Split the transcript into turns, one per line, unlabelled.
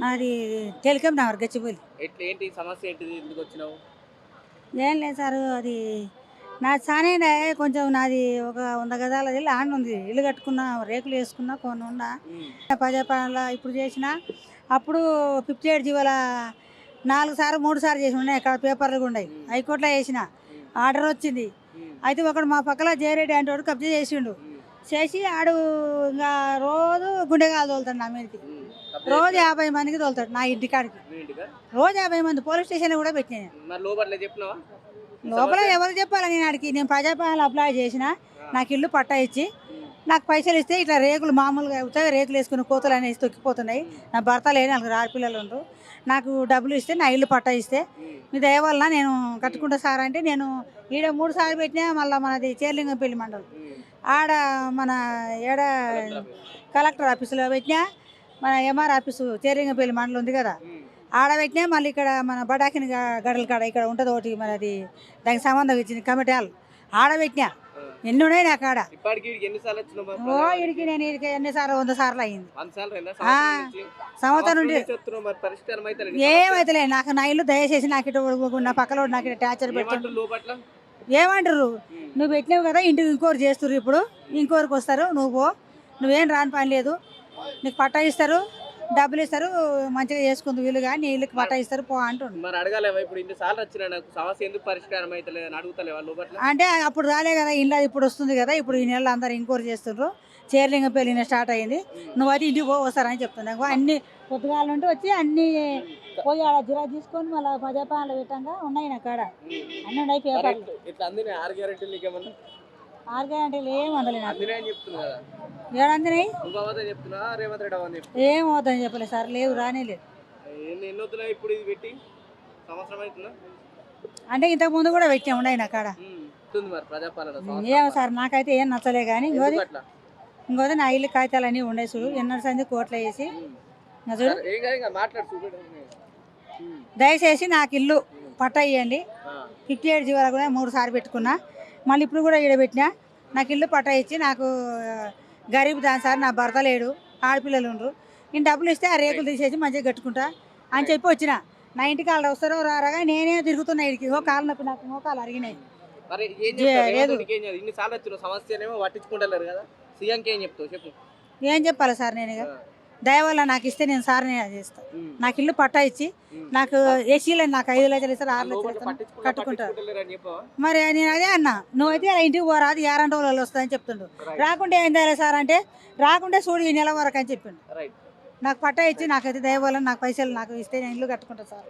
మాది టెలికాం నగర్ గచ్చిబౌలి
ఎట్లా ఏంటి సమస్య ఏంటిది? ఎందుకు వచ్చినావు?
ఏం లేదు సార్ అది నా చానే కొంచెం నాది ఒక వంద గదాలది ల్యాండ్ ఉంది ఇల్లు కట్టుకున్నా రేకులు వేసుకున్నా కొన్ని ఉన్నా పదపల ఇప్పుడు చేసిన అప్పుడు ఫిఫ్టీ ఎయిట్ జీవోల నాలుగు సార్లు మూడు సార్లు చేసి ఉన్నాయి. అక్కడ పేపర్లు ఉన్నాయి హైకోర్టులో వేసిన. ఆర్డర్ వచ్చింది. అయితే ఒకడు మా పక్కల జయరెడ్డి అంటే వాడు కబ్జా చేసిండు. చేసి ఆడు ఇంకా రోజు గుండెగాలు తోలుతాడు నా మీదకి. రోజు యాభై మందికి తోలుతాడు నా ఇంటి కాడికి. రోజు యాభై మంది పోలీస్ స్టేషన్లో కూడా పెట్టినా నేను.
మరి లోపల
ఎవరు చెప్పాలి నేను ఆడికి? నేను ప్రజాపాలన అప్లై చేసిన నాకు ఇల్లు పట్టా ఇచ్చి నాకు పైసలు ఇస్తే ఇట్లా రేకులు మామూలుగా అవుతాయి రేకులు వేసుకుని కోతలు అనేసి తొక్కిపోతున్నాయి. నా భర్త లేని నలుగురు ఆడపిల్లలు ఉండరు. నాకు డబ్బులు ఇస్తే నా ఇల్లు పట్టా ఇస్తే మీ దయ వలన నేను కట్టుకుంటా సార్ అంటే నేను ఈడ మూడు సార్లు పెట్టినా మళ్ళీ మనది చేర్లింగంపల్లి మండలం ఆడ మన ఏడ కలెక్టర్ ఆఫీసులో పెట్టినా మన ఎంఆర్ ఆఫీసు చేరింగపల్లి మండలం ఉంది కదా. ఆడ పెట్టినా మళ్ళీ ఇక్కడ మన బడాకిని గడల కాడ ఇక్కడ ఉంటుంది ఒకటి మనది దానికి సంబంధం ఇచ్చింది కమిటీ హాల్. ఆడ పెట్టినా. ఎన్ని ఉన్నాయి నాకు ఆడ? ఓ ఇడికి నేను ఇడికి ఎన్నిసార్లు వంద సార్లు అయింది.
సంవత్సరం
నుండి.
మరి.
ఏమైతలే నాకు నా ఇల్లు దయచేసి నాకు ఇటు నా పక్కన నాకు ఇటు టార్చర్ పెట్టండి
ఏమంటారు
నువ్వు పెట్టినావు కదా ఇంటికి ఇంకోరు చేస్తుర్రు ఇప్పుడు ఇంకోరికి వస్తారు నువ్వు పో. నువ్వేం రాని పని లేదు. నీకు పట్టా ఇస్తారు డబ్బులు ఇస్తారు మంచిగా చేసుకుంది వీలుగా నీ ఇల్లుకి పట్టా ఇస్తారు పో అంటుండు.
మరి అడగాలేవా? ఇప్పుడు ఇన్ని సార్లు వచ్చినా నాకు సమస్య ఎందుకు పరిష్కారం అని అడుగుతలేవా
అంటే అప్పుడు రాలే కదా ఇల్లు ఇప్పుడు వస్తుంది కదా ఇప్పుడు ఈ నెల అందరు ఇంకోరు చేస్తుండ్రు చేర్లింగ పెళ్ళిన స్టార్ట్ అయింది. నువ్వు అయితే ఇంటికి పో వస్తారని చెప్తున్నావు అన్ని పొద్దుగాల నుండి వచ్చి అన్ని పోయి ఆడ జిరా తీసుకొని మళ్ళీ ప్రజాపాలన పెట్టంగా ఉన్నాయి నా కాడ. అన్నీ ఉన్నాయి పేపర్లు.
ఇట్లా- ఇట్లా అందినాయి ఆరు గ్యారెంటీలు నీకేమన్నా
ఆరు గంటలు ఏం అందలే
అందినాయి
ఏం అవుతుందని చెప్పలేదు సార్ లేవు రానే లేదు.
ఎన్ని ఎన్ని వద్దున్నాయి ఇప్పుడు ఇది పెట్టి? సంవత్సరం అవుతుందా?
అంటే ఇంతకు ముందు కూడా పెట్టాం ఉన్నాయి నా కాడ ఏమో సార్ నాకైతే ఏం నచ్చలే కానీ ఇంకోది ఇంకోది నా ఇల్లు కాగితాలు అన్నీ ఉండే చూడు ఎన్నర సంది కోట్లు వేసి చూడు.
ఏం.
దయచేసి నాకు ఇల్లు. పట్టా ఇవ్వండి. ఫిఫ్టీ ఎయిట్ జీవాల కూడా మూడు సార్లు పెట్టుకున్నా. మళ్ళీ ఇప్పుడు కూడా ఈడ పెట్టినా. నాకు ఇల్లు పట్టా ఇచ్చి నాకు గరీబ్ దాని సార్ నా భర్త లేడు ఆడపిల్లలు ఉండరు. నేను డబ్బులు ఇస్తే ఆ రేకులు తీసేసి మంచిగా కట్టుకుంటా అని చెప్పి వచ్చిన. నా ఇంటికి వాళ్ళు వస్తారో రారాగా నేనే తిరుగుతున్నా ఇడికి ఓ కాలు నొప్పి నాకు మోకాలు అరిగినాయి.
ఏం
చెప్పాలి సార్ నేను ఇక
ఆ.
దయ వల్ల నాకు ఇస్తే నేను సార్ నేను చేస్తాను. నాకు ఇల్లు పట్టా ఇచ్చి. నాకు ఏసీలో నాకు ఐదు లక్షలు ఇస్తారు ఆరు లక్షలు ఇస్తారు
పట్టించుకుంటా-
కట్టుకుంటారు మరి నేను అదే అన్నా నువ్వైతే ఆ ఇంటికి పోరాదు యారంటి రోజులు వస్తుందని చెప్తుండు రాకుంటే ఏం తేలే సార్ అంటే రాకుంటే చూడు ఈ నెల వరకు అని చెప్పిండు నాకు పట్టా ఇచ్చి నాకైతే దయ వల్ల నాకు పైసలు నాకు ఇస్తే నేను ఇల్లు కట్టుకుంటా సార్